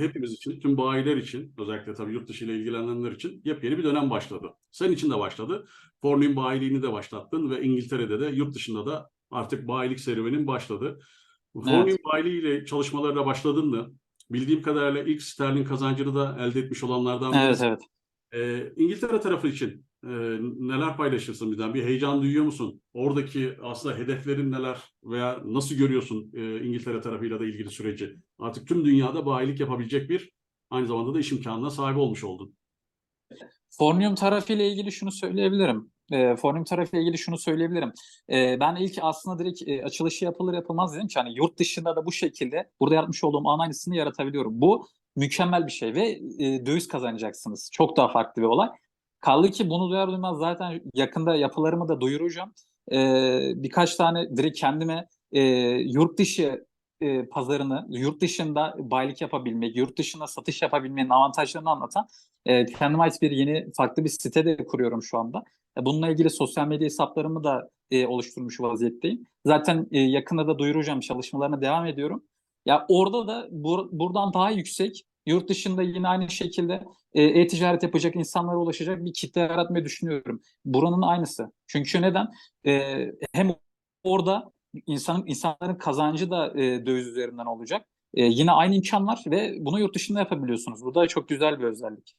hepimiz için, tüm bayiler için, özellikle tabii yurt dışı ile ilgilenenler için yepyeni bir dönem başladı. Senin için de başladı. Fornum bayiliğini de başlattın ve İngiltere'de de yurt dışında da artık bayilik serüvenin başladı. Fornum bayiliği ile çalışmalarına başladın mı? Bildiğim kadarıyla ilk sterlin kazancını da elde etmiş olanlardan Evet evet. Ee, İngiltere tarafı için e, neler paylaşırsın bizden? Bir heyecan duyuyor musun? Oradaki aslında hedeflerin neler veya nasıl görüyorsun e, İngiltere tarafıyla da ilgili süreci? Artık tüm dünyada bayilik yapabilecek bir aynı zamanda da iş imkanına sahip olmuş oldun. Fornium tarafıyla ilgili şunu söyleyebilirim. E, Fornium tarafıyla ilgili şunu söyleyebilirim. E, ben ilk aslında direkt e, açılışı yapılır yapılmaz dedim ki hani yurt dışında da bu şekilde burada yaratmış olduğum an aynısını yaratabiliyorum. Bu mükemmel bir şey ve e, döviz kazanacaksınız. Çok daha farklı bir olay. Kaldı ki bunu duyar duymaz zaten yakında yapılarımı da duyuracağım. E, birkaç tane direkt kendime e, yurt dışı e, pazarını, yurt dışında bayilik yapabilmek, yurt dışında satış yapabilmenin avantajlarını anlatan e, kendime ait bir yeni farklı bir site de kuruyorum şu anda. E, Bununla ilgili sosyal medya hesaplarımı da e, oluşturmuş vaziyetteyim. Zaten e, yakında da duyuracağım çalışmalarına devam ediyorum. Ya orada da bur- buradan daha yüksek yurt dışında yine aynı şekilde e, e-ticaret yapacak insanlara ulaşacak bir kitle yaratmayı düşünüyorum. Buranın aynısı. Çünkü neden? E, hem orada insanın insanların kazancı da e, döviz üzerinden olacak. E, yine aynı imkanlar ve bunu yurt dışında yapabiliyorsunuz. Bu da çok güzel bir özellik.